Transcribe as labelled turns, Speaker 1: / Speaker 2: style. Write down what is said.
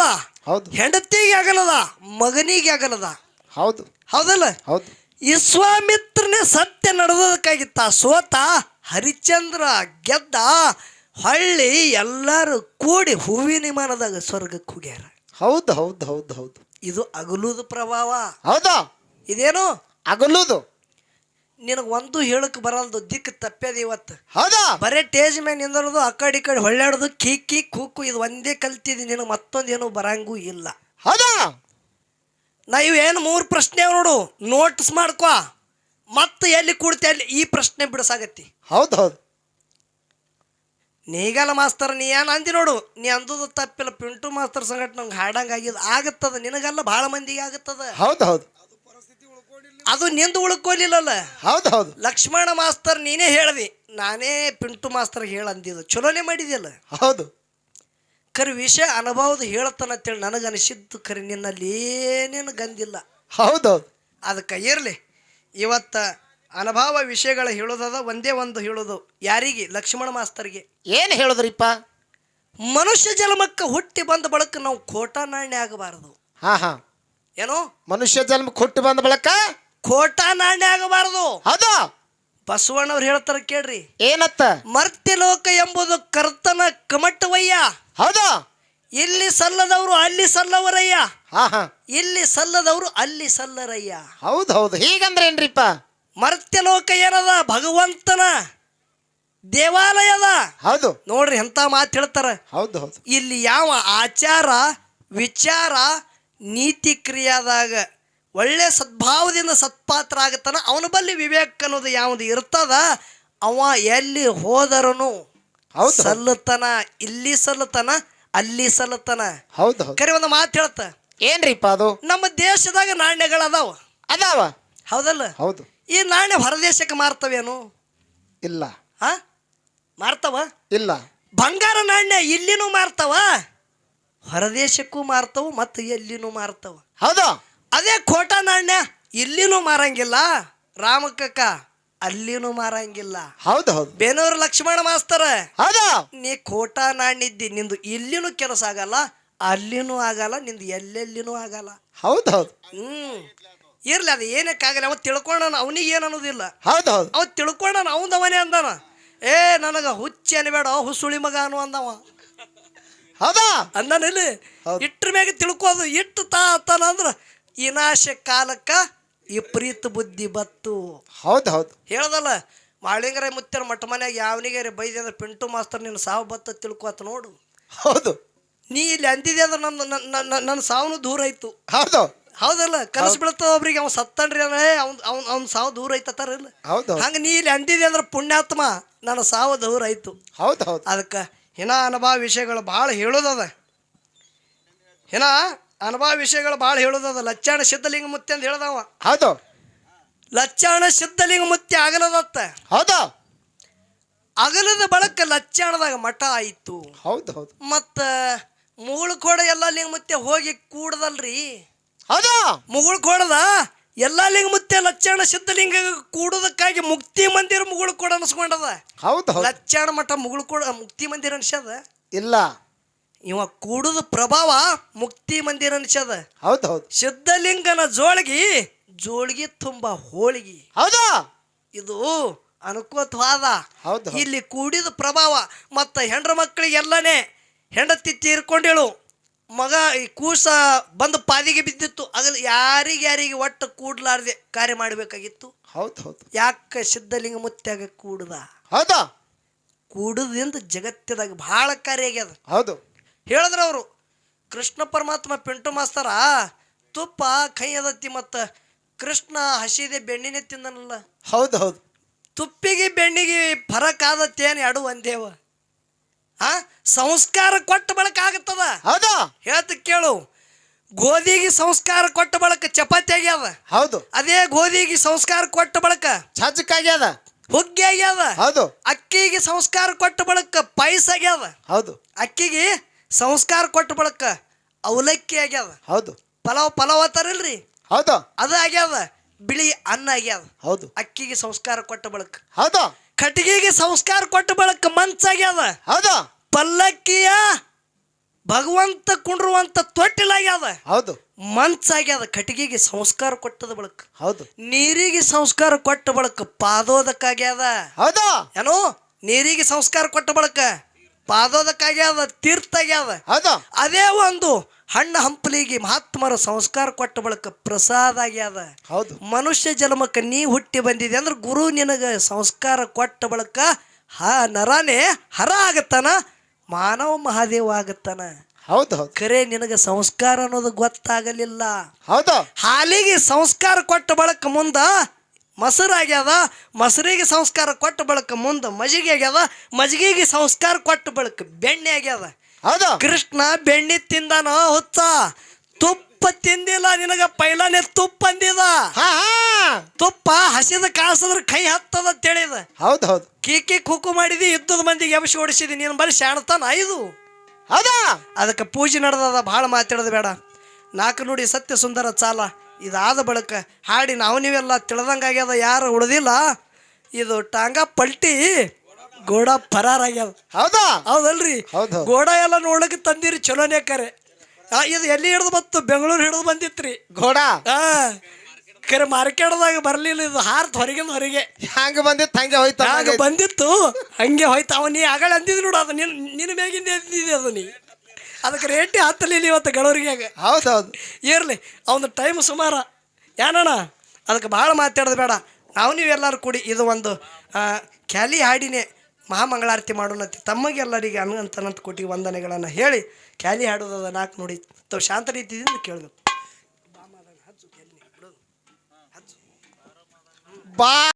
Speaker 1: ಆಗಲ್ಲದ?
Speaker 2: ಹೌದು.
Speaker 1: ಹೆಂಡತಿಗೆ ಆಗಲ್ಲದ? ಮಗನಿಗೆ ಆಗಲ್ಲದ?
Speaker 2: ಹೌದು.
Speaker 1: ಹೌದಲ್ಲ?
Speaker 2: ಹೌದು.
Speaker 1: ವಿಶ್ವಾಮಿತ್ರನೇ ಸತ್ಯ ನಡೆದೋದಕ್ಕಾಗಿತ್ತ? ಸೋತ ಹರಿಚಂದ್ರ ಗೆದ್ದ ಹಳ್ಳಿ ಎಲ್ಲರೂ ಕೂಡಿ ಹೂವಿನ ವಿಮಾನದಾಗ ಸ್ವರ್ಗಕ್ಕೆ ಹೋಗ್ಯಾರ.
Speaker 2: ಹೌದು ಹೌದು ಹೌದು ಹೌದು.
Speaker 1: ಇದು ಅಗಲುದು ಪ್ರಭಾವ.
Speaker 2: ಹೌದಾ.
Speaker 1: ಇದೇನು?
Speaker 2: ಅಗಲುದು.
Speaker 1: ನಿನಗೆ ಒಂದು ಹೇಳಕ್ ಬರಲ್ದು ದಿಕ್ಕು ತಪ್ಪ್ಯದ ಇವತ್ತು.
Speaker 2: ಹೌದಾ?
Speaker 1: ಬರೇ ಟೇಜ್ ಮೇಲೆ ನಿಂದಿರೋದು ಆ ಕಡೆ ಈ ಕಡೆ ಹೊಳ್ಳಾಡೋದು ಕೀಕಿ ಕೂಕು ಇದು ಒಂದೇ ಕಲ್ತಿದ್ದೀನಿ ನಿನಗೆ ಮತ್ತೊಂದೇನು ಬರಂಗೂ ಇಲ್ಲ.
Speaker 2: ಹೌದಾ?
Speaker 1: ನಾ ಇವೇನು ಮೂರು ಪ್ರಶ್ನೆ ಅವ ನೋಡು ನೋಟ್ಸ್ ಮಾಡ್ಕೊ. ಮತ್ತೆ ಎಲ್ಲಿ ಕೂಡ್ತಿ ಅಲ್ಲಿ ಈ ಪ್ರಶ್ನೆ ಬಿಡಿಸಾಗತ್ತಿ.
Speaker 2: ಹೌದು ಹೌದು
Speaker 1: ನೀಗಲ್ಲ ಮಾಸ್ತರ್ ನೀ ಏನು ಅಂದಿ ನೋಡು ನೀ ಅಂದದು ತಪ್ಪಿಲ್ಲ ಪಿಂಟು ಮಾಸ್ತರ್ ಸಂಗಟ ನಂಗೆ ಹಾಡಂಗೆ ಆಗಿದ್ ಆಗತ್ತದ ನಿನಗಲ್ಲ ಭಾಳ ಮಂದಿಗೆ ಆಗತ್ತದ.
Speaker 2: ಹೌದು ಹೌದು
Speaker 1: ಅದು ನಿಂದು ಉಳ್ಕೊಲಿಲ್ಲಲ್ಲ?
Speaker 2: ಹೌದು ಹೌದು
Speaker 1: ಲಕ್ಷ್ಮಣ ಮಾಸ್ತರ್ ನೀನೇ ಹೇಳ್ದಿ. ನಾನೇ ಪಿಂಟು ಮಾಸ್ತರ್ ಹೇಳ ಅಂದಿದ್ದು ಚಲೋನೇ ಮಾಡಿದ್ಯಲ್ಲ?
Speaker 2: ಹೌದು.
Speaker 1: ಕರಿ ವಿಷಯ ಅನುಭವದ ಹೇಳ್ತಾನ ಅಂತೇಳಿ ನನಗೆ ಅನಿಸಿದ್ದು ಕರಿ ನಿನ್ನಲ್ಲಿ ಏನೇನು ಗಂದಿಲ್ಲ.
Speaker 2: ಹೌದು ಹೌದು
Speaker 1: ಅದಕ್ಕೆ ಇರಲಿ. ಇವತ್ತ ಅನುಭವ ವಿಷಯಗಳ ಹೇಳೋದದ ಒಂದೇ ಒಂದು ಹೇಳೋದು. ಯಾರಿಗೆ? ಲಕ್ಷ್ಮಣ ಮಾಸ್ತರ್ಗೆ.
Speaker 2: ಏನು ಹೇಳಿದ್ರಿಪ್ಪ?
Speaker 1: ಮನುಷ್ಯ ಜನ್ಮಕ್ಕೆ ಹುಟ್ಟಿ ಬಂದ ಬಳಕ ನಾವು ಖೋಟ ನಾಣ್ಯ ಆಗಬಾರದು.
Speaker 2: ಹಾ ಹಾ.
Speaker 1: ಏನು?
Speaker 2: ಮನುಷ್ಯ ಜನ್ಮಕ್ಕೆ ಹುಟ್ಟಿ ಬಂದ ಬಳಕ
Speaker 1: ಖೋಟ ನಾಣ್ಯ ಆಗಬಾರದು
Speaker 2: ಅದ
Speaker 1: ಬಸವಣ್ಣವ್ರು ಹೇಳ್ತಾರ ಕೇಳ್ರಿ.
Speaker 2: ಏನತ್ತ?
Speaker 1: ಮರ್ತ್ಯಲೋಕ ಎಂಬುದು ಕರ್ತನ ಕಮಟವಯ್ಯ.
Speaker 2: ಹೌದ.
Speaker 1: ಇಲ್ಲಿ ಸಲ್ಲದವರು ಅಲ್ಲಿ ಸಲ್ಲವರಯ್ಯ.
Speaker 2: ಹಾ ಹಾ.
Speaker 1: ಇಲ್ಲಿ ಸಲ್ಲದವರು ಅಲ್ಲಿ ಸಲ್ಲರಯ್ಯ.
Speaker 2: ಹೌದು ಹೌದು. ಹೀಗಂದ್ರೆ ಏನ್ರಿಪ್ಪ?
Speaker 1: ಮರ್ತ್ಯಲೋಕ ಏನದ? ಭಗವಂತನ ದೇವಾಲಯದ.
Speaker 2: ಹೌದು.
Speaker 1: ನೋಡ್ರಿ ಎಂತ ಮಾತು ಹೇಳ್ತಾರ.
Speaker 2: ಹೌದು ಹೌದು.
Speaker 1: ಇಲ್ಲಿ ಯಾವ ಆಚಾರ ವಿಚಾರ ನೀತಿ ಕ್ರಿಯಾದಾಗ ಒಳ್ಳೆ ಸದ್ಭಾವದಿಂದ ಸತ್ಪಾತ್ರ ಆಗತ್ತಾನ ಅವನ ಬಲ್ಲಿ ವಿವೇಕ ಅನ್ನೋದು ಯಾವುದು ಇರ್ತದ ಅವ ಎಲ್ಲಿ ಹೋದರನು
Speaker 2: ಹೌದು.
Speaker 1: ಸಲ್ಲತನ ಇಲ್ಲಿ ಸಲ್ಲತನ ಅಲ್ಲಿ ಸಲ್ಲತನ.
Speaker 2: ಹೌದು ಹೌದು.
Speaker 1: ಕರೆ ಒಂದು ಮಾತು ಹೇಳ್ತ.
Speaker 2: ಏನ್ರಿಪ್ಪ ಅದು?
Speaker 1: ನಮ್ಮ ದೇಶದಾಗ ನಾಣ್ಯಗಳು ಅದಾವ?
Speaker 2: ಅದಾವ
Speaker 1: ಹೌದಲ್ಲ?
Speaker 2: ಹೌದು.
Speaker 1: ಈ ನಾಣ್ಯ ಹೊರದೇಶಕ್ಕೆ ಮಾರ್ತವೇನು?
Speaker 2: ಇಲ್ಲ.
Speaker 1: ಹಾ ಮಾರ್ತವ?
Speaker 2: ಇಲ್ಲ.
Speaker 1: ಬಂಗಾರ ನಾಣ್ಯ ಇಲ್ಲಿನೂ ಮಾರ್ತವ ಹೊರದೇಶಕ್ಕೂ ಮಾರ್ತವ ಮತ್ತು ಎಲ್ಲಿನೂ ಮಾರ್ತವ.
Speaker 2: ಹೌದು.
Speaker 1: ಅದೇ ಖೋಟ ನಾಣ್ಯ ಇಲ್ಲಿನೂ ಮಾರಂಗಿಲ್ಲ. ರಾಮಕ್ಕಕ್ಕ ಅಲ್ಲಿನೂ ಮಾರಂಗಿಲ್ಲ.
Speaker 2: ಹೌದು ಹೌದು.
Speaker 1: ಬೇನೂರು ಲಕ್ಷ್ಮಣ ಮಾಸ್ತರ
Speaker 2: ಹೌದು.
Speaker 1: ನೀ ಖೋಟ ನಾಣ್ಯ ಇದ್ದಿ ನಿಂದು ಇಲ್ಲಿನೂ ಕೆಲಸ ಆಗಲ್ಲ ಅಲ್ಲಿನೂ ಆಗಲ್ಲ ನಿಂದು ಎಲ್ಲೆಲ್ಲಿನೂ ಆಗಲ್ಲ.
Speaker 2: ಹೌದು ಹೌದು.
Speaker 1: ಹ್ಮ್. ಇರ್ಲಿ ಅದು ಏನಕ್ಕಾಗಲ್ಲ ಅವ ತಿಳ್ಕೊಂಡ ಅವನಿಗೆ ಏನು ಅನ್ನೋದಿಲ್ಲ
Speaker 2: ಹೌದು ಹೌದು.
Speaker 1: ಅವ ತಿಳ್ಕೊಂಡ ಅವನ ಅವನೇ ಅಂದಾನ. ಏ ನನಗ ಹುಚ್ಚಿ ಅನ್ಬೇಡ ಹುಸುಳಿ ಮಗ ಅನು ಅಂದವ.
Speaker 2: ಹೌದಾ?
Speaker 1: ಅಂದನ
Speaker 2: ಇಲ್ಲಿ?
Speaker 1: ಇಟ್ರ ಮ್ಯಾಗ ತಿಳ್ಕೋದು ಇಟ್ಟು ತಾ ಅಂದ್ರೆ ಅಂದ್ರ ವಿನಾಶ ಕಾಲಕ್ಕ ವಿಪರೀತ ಬುದ್ಧಿ ಬತ್ತು.
Speaker 2: ಹೌದು ಹೌದು.
Speaker 1: ಹೇಳ್ದಲ್ಲ ಮಾಳಿಂಗರ ಮುತ್ತರ ಮಠ ಮನ್ಯಾಗ ಯಾವನಿಗೆ ಬೈದಿ ಅಂದ್ರೆ ಪಿಂಟು ಮಾಸ್ತರ್ ನಿನ್ನ ಸಾವು ಬತ್ತ ತಿಳ್ಕೊತ ನೋಡು.
Speaker 2: ಹೌದು.
Speaker 1: ನೀ ಇಲ್ಲಿ ಅಂದಿದೆ ಅಂದ್ರೆ ನನ್ನ ನನ್ನ ನನ್ನ ಸಾವನು ದೂರ ಆಯ್ತು.
Speaker 2: ಹೌದು.
Speaker 1: ಹೌದಲ್ಲ ಕನಸು ಬೀಳ್ತದ ಒಬ್ರಿಗೆ ಅವ್ನು ಸತ್ತನ್ರಿ ಅಂದ್ರೆ ಅವ್ನ ಅವ್ನ ಅವ್ನ ಸಾವು ದೂರ ಐತತ್ತಾರ ಇಲ್ಲ.
Speaker 2: ಹೌದು.
Speaker 1: ಹಂಗ ನೀ ಇಲ್ಲಿ ಅಂದಿದೆ ಅಂದ್ರೆ ಪುಣ್ಯಾತ್ಮ ನನ್ನ ಸಾವು ದೂರ ಆಯ್ತು.
Speaker 2: ಹೌದು ಹೌದು.
Speaker 1: ಅದಕ್ಕೆ ಹಿನ ಅನುಭವ ವಿಷಯಗಳು ಭಾಳ ಹೇಳೋದದ. ಹಿನ ಅನುಭವ ವಿಷಯಗಳು ಭಾಳ ಹೇಳೋದದ ಲಚ್ಚಾಣ ಸಿದ್ಧಲಿಂಗ ಮುತ್ತೆ ಅಂತ ಹೇಳ್ದವ.
Speaker 2: ಹೌದು.
Speaker 1: ಲಚ್ಚಾಣ ಸಿದ್ಧಲಿಂಗ ಮುತ್ತೆ ಆಗಲದತ್ತ.
Speaker 2: ಹೌದು.
Speaker 1: ಅಗಲದ ಬಳಕ ಲಚ್ಚಾಣದಾಗ ಮಠ ಆಯಿತು.
Speaker 2: ಹೌದು ಹೌದು.
Speaker 1: ಮತ್ತು ಮುಗುಳ್ಕೋಡ ಎಲ್ಲ ಲಿಂಗ ಮುತ್ತೆ ಹೋಗಿ ಕೂಡದಲ್ರಿ.
Speaker 2: ಹೌದು.
Speaker 1: ಮುಗುಳ್ಕೋಡದ ಎಲ್ಲ ಲಿಂಗ ಮುತ್ಯ ಲಚ್ಚಾಣ ಸಿದ್ಧಲಿಂಗ ಕೂಡೋದಕ್ಕಾಗಿ ಮುಕ್ತಿ ಮಂದಿರ ಮುಗುಳ್ಕೋಡ ಅನ್ಸ್ಕೊಂಡದ.
Speaker 2: ಹೌದು ಹೌದು.
Speaker 1: ಲಚ್ಚಾಣ ಮಠ ಮುಗುಳ್ಕೋಡ ಮುಕ್ತಿ ಮಂದಿರ ಅನ್ಸದ
Speaker 2: ಇಲ್ಲ.
Speaker 1: ಇವ ಕೂಡುದ ಪ್ರಭಾವ ಮುಕ್ತಿ ಮಂದಿರ ಅನ್ಸದ
Speaker 2: ಹೌದು ಹೌದು
Speaker 1: ಸಿದ್ಧಲಿಂಗನ ಜೋಳಿಗೆ ಜೋಳಿಗೆ ತುಂಬಾ ಹೋಳಿಗೆ.
Speaker 2: ಹೌದ?
Speaker 1: ಇದು ಅನುಕೂತವಾದ.
Speaker 2: ಹೌದು.
Speaker 1: ಇಲ್ಲಿ ಕೂಡಿದ ಪ್ರಭಾವ ಮತ್ತು ಹೆಂಡ್ರ ಮಕ್ಕಳಿಗೆಲ್ಲನೇ ಹೆಂಡತಿ ತೀರ್ಕೊಂಡೇಳು. ಮಗ ಈ ಕೂಸ ಬಂದು ಪಾದಿಗೆ ಬಿದ್ದಿತ್ತು. ಆಗಲ್ಲ ಯಾರಿಗೆ ಯಾರಿಗೆ ಒಟ್ಟು ಕೂಡ್ಲಾರ್ದೆ ಕಾರ್ಯ ಮಾಡಬೇಕಾಗಿತ್ತು?
Speaker 2: ಹೌದು ಹೌದು
Speaker 1: ಯಾಕೆ ಸಿದ್ಧಲಿಂಗ ಮುತ್ಯಾಗ ಕೂಡದ?
Speaker 2: ಹೌದ?
Speaker 1: ಕೂಡದಿಂದ ಜಗತ್ತದಾಗ ಭಾಳ ಕಾರ್ಯ ಆಗ್ಯದ.
Speaker 2: ಹೌದು.
Speaker 1: ಹೇಳಿದ್ರು ಅವರು. ಕೃಷ್ಣ ಪರಮಾತ್ಮ ಪಿಂಟು ಮಾಸ್ತರ ತುಪ್ಪ ಕೈ ಅದತ್ತಿ ಮತ್ತು ಕೃಷ್ಣ ಹಸಿದೆ ಬೆಣ್ಣಿನೇ ತಿಂದನಲ್ಲ.
Speaker 2: ಹೌದು ಹೌದು.
Speaker 1: ತುಪ್ಪಿಗೆ ಬೆಣ್ಣಿಗೆ ಫರಕ್ ಆದತ್ತೇನು ಎರಡು ಒಂದೇವ? ಆ? ಸಂಸ್ಕಾರ ಕೊಟ್ಟ ಬಳಕ ಆಗತ್ತದ?
Speaker 2: ಹೌದು.
Speaker 1: ಹೇಳ್ತ ಕೇಳು. ಗೋಧಿಗೆ ಸಂಸ್ಕಾರ ಕೊಟ್ಟ ಬಳಕ ಚಪಾತಿ ಆಗ್ಯಾವ
Speaker 2: ಹೌದು.
Speaker 1: ಅದೇ ಗೋಧಿಗೆ ಸಂಸ್ಕಾರ ಕೊಟ್ಟ ಬಳಕ
Speaker 2: ಛಜ್ಜಕ್ಕಾಗ್ಯದ
Speaker 1: ಹುಗ್ಗಿ ಆಗ್ಯಾವ
Speaker 2: ಹೌದು.
Speaker 1: ಅಕ್ಕಿಗೆ ಸಂಸ್ಕಾರ ಕೊಟ್ಟ ಬಳಕ ಪಾಯಸ ಆಗ್ಯಾವ
Speaker 2: ಹೌದು.
Speaker 1: ಅಕ್ಕಿಗೆ ಸಂಸ್ಕಾರ ಕೊಟ್ಟ ಬಳಕ ಅವಲಕ್ಕಿ ಆಗ್ಯಾದ.
Speaker 2: ಹೌದು.
Speaker 1: ಪಲಾವ್ ಪಲಾವ್ ಅತ್ತಾರಲ್ರಿ
Speaker 2: ಹೌದು.
Speaker 1: ಅದ ಆಗ್ಯಾದ. ಬಿಳಿ ಅನ್ನ ಆಗ್ಯಾದ.
Speaker 2: ಹೌದು.
Speaker 1: ಅಕ್ಕಿಗೆ ಸಂಸ್ಕಾರ ಕೊಟ್ಟ ಬಳಕ.
Speaker 2: ಹೌದು.
Speaker 1: ಕಟ್ಟಿಗೆಗೆ ಸಂಸ್ಕಾರ ಕೊಟ್ಟ ಬಳಕ ಮಂಚ ಆಗ್ಯಾದ.
Speaker 2: ಹೌದು.
Speaker 1: ಪಲ್ಲಕ್ಕಿಯ ಭಗವಂತ ಕುಂಡ್ರುವಂತ ತೊಟ್ಟಿಲಾಗ್ಯದ
Speaker 2: ಹೌದು.
Speaker 1: ಮಂಚಾಗ್ಯದ ಕಟ್ಟಿಗೆಗೆ ಸಂಸ್ಕಾರ ಕೊಟ್ಟದ ಬಳಕ.
Speaker 2: ಹೌದು.
Speaker 1: ನೀರಿಗೆ ಸಂಸ್ಕಾರ ಕೊಟ್ಟ ಬಳಕ ಪಾದೋದಕ್ಕಾಗ್ಯದ
Speaker 2: ಹೌದು.
Speaker 1: ಏನೋ? ನೀರಿಗೆ ಸಂಸ್ಕಾರ ಕೊಟ್ಟ ಬಳಕ. ಪಾದೋದಕ್ಕಾಗ್ಯದ ತೀರ್ಥ ಆಗ್ಯದ
Speaker 2: ಹೌದು.
Speaker 1: ಅದೇ ಒಂದು ಹಣ್ಣ ಹಂಪಲಿಗೆ ಮಹಾತ್ಮರ ಸಂಸ್ಕಾರ ಕೊಟ್ಟ ಬಳಕ ಪ್ರಸಾದ ಆಗ್ಯದ
Speaker 2: ಹೌದು.
Speaker 1: ಮನುಷ್ಯ ಜನ್ಮಕ್ಕೆ ನೀ ಹುಟ್ಟಿ ಬಂದಿದೆ ಅಂದ್ರೆ ಗುರು ನಿನಗೆ ಸಂಸ್ಕಾರ ಕೊಟ್ಟ ಬಳಕ ಹ ನರನೇ ಹರ ಆಗತ್ತಾನ? ಮಾನವ ಮಹಾದೇವ ಆಗತ್ತಾನ?
Speaker 2: ಹೌದು ಕರೆ
Speaker 1: ಖರೆ ನಿನಗೆ ಸಂಸ್ಕಾರ ಅನ್ನೋದು ಗೊತ್ತಾಗಲಿಲ್ಲ.
Speaker 2: ಹೌದು.
Speaker 1: ಹಾಲಿಗೆ ಸಂಸ್ಕಾರ ಕೊಟ್ಟ ಬಳಕ ಮುಂದ ಮೊಸರಾಗ್ಯದ ಮೊಸರಿಗೆ ಸಂಸ್ಕಾರ ಕೊಟ್ಟ ಬಳಕ ಮುಂದೆ ಮಜ್ಜಿಗೆ ಆಗ್ಯದ ಮಜ್ಜಿಗೆಗೆ ಸಂಸ್ಕಾರ ಕೊಟ್ಟ ಬಳಕ ಬೆಣ್ಣೆ ಆಗ್ಯದ.
Speaker 2: ಹೌದು.
Speaker 1: ಕೃಷ್ಣ ಬೆಣ್ಣೆ ತಿಂದಾನ ಹುಚ್ಚ. ತುಪ್ಪ ತಿಂದಿಲ್ಲ ನಿನಗ ಪೈಲಾನೆ ತುಪ್ಪ ಅಂದಿದ. ತುಪ್ಪ ಹಸಿದ ಕಾಸಿದ್ರೆ ಕೈ ಹತ್ತದ ತಿಳಿದ
Speaker 2: ಹೌದು ಹೌದು.
Speaker 1: ಕೀಕಿ ಕುಕು ಮಾಡಿದಿ ಇದ್ದದ ಮಂದಿಗೆ ಎಬ್ಸಿ ಓಡಿಸಿದಿ ನೀನು ಬರೀ ಶಾಣತಾನ ಐದು.
Speaker 2: ಹೌದಾ?
Speaker 1: ಅದಕ್ಕೆ ಪೂಜೆ ನಡೆದದ ಭಾಳ ಮಾತಾಡೋದು ಬೇಡ. ನಾಲ್ಕು ನುಡಿ ಸತ್ಯ ಸುಂದರ ಚಾಲ. ಇದಾದ ಬಳಿಕ ಹಾಡಿ ನಾವು ನೀವೆಲ್ಲ ತಿಳಿದಂಗಾಗ್ಯದ ಯಾರು ಉಳ್ದಿಲ್ಲ? ಇದು ಟಾಂಗ ಪಲ್ಟಿ ಗೋಡ ಪರಾರಾಗ್ಯದ.
Speaker 2: ಹೌದಾ?
Speaker 1: ಹೌದಲ್ರಿ?
Speaker 2: ಹೌದು, ಹೌದು.
Speaker 1: ಗೋಡ ಎಲ್ಲ ನೋಡಕ್ಕೆ ತಂದಿರಿ ಚಲೋನೇ ಕರೆ. ಇದು ಎಲ್ಲಿ ಹಿಡ್ದು ಬತ್ತು ಬೆಂಗಳೂರು ಹಿಡಿದು ಬಂದಿತ್ರಿ.
Speaker 2: ಗೋಡ?
Speaker 1: ಹಾ ಕರೆ ಮಾರ್ಕೆಟ್ದಾಗ ಬರಲಿಲ್ಲ ಇದು ಹಾರ್ತ್ ಹೊರಗಿಂದ ಹೊರಗೆ.
Speaker 2: ಹಂಗ ಬಂದಿತ್ತು? ಹಂಗೆ ಹೋಯ್ತು
Speaker 1: ಹಂಗೆ. ಬಂದಿತ್ತು? ಹಂಗೆ ಹೋಯ್ತು. ಅವ ನೀ ಆಗಳ ಅಂದಿದ್ ನೋಡು ಅದು ನಿನ್ ನಿನ್ನ ಮೇಗಿಂದ ಅಂದಿದೆ ಅದು ನೀ. ಅದಕ್ಕೆ ರೇಟಿ ಹತ್ತಲಿಲ್ಲ ಇವತ್ತು ಗಳವರಿಗೆ
Speaker 2: ಹೌದು ಹೌದು
Speaker 1: ಇರ್ಲಿ ಅವನ ಟೈಮ್ ಸುಮಾರ. ಏನಣ್ಣ ಅದಕ್ಕೆ ಭಾಳ ಮಾತಾಡೋದು ಬೇಡ. ನಾವು ನೀವೆಲ್ಲರೂ ಕೂಡಿ ಇದು ಒಂದು ಕ್ಯಾಲಿ ಹಾಡಿನೇ ಮಹಾಮಂಗಳಾರತಿ ಮಾಡೋಣ ತಮ್ಮಗೆಲ್ಲರಿಗೆ ಅನುಗಂತನಂತ ಕೊಟ್ಟಿ ವಂದನೆಗಳನ್ನು ಹೇಳಿ ಕ್ಯಾಲಿ ಹಾಡೋದು ನಾಲ್ಕು ನೋಡಿ. ತಾವು ಶಾಂತ ರೀತಿಯಿಂದ ಕೇಳಬೇಕು.
Speaker 2: ಬಾ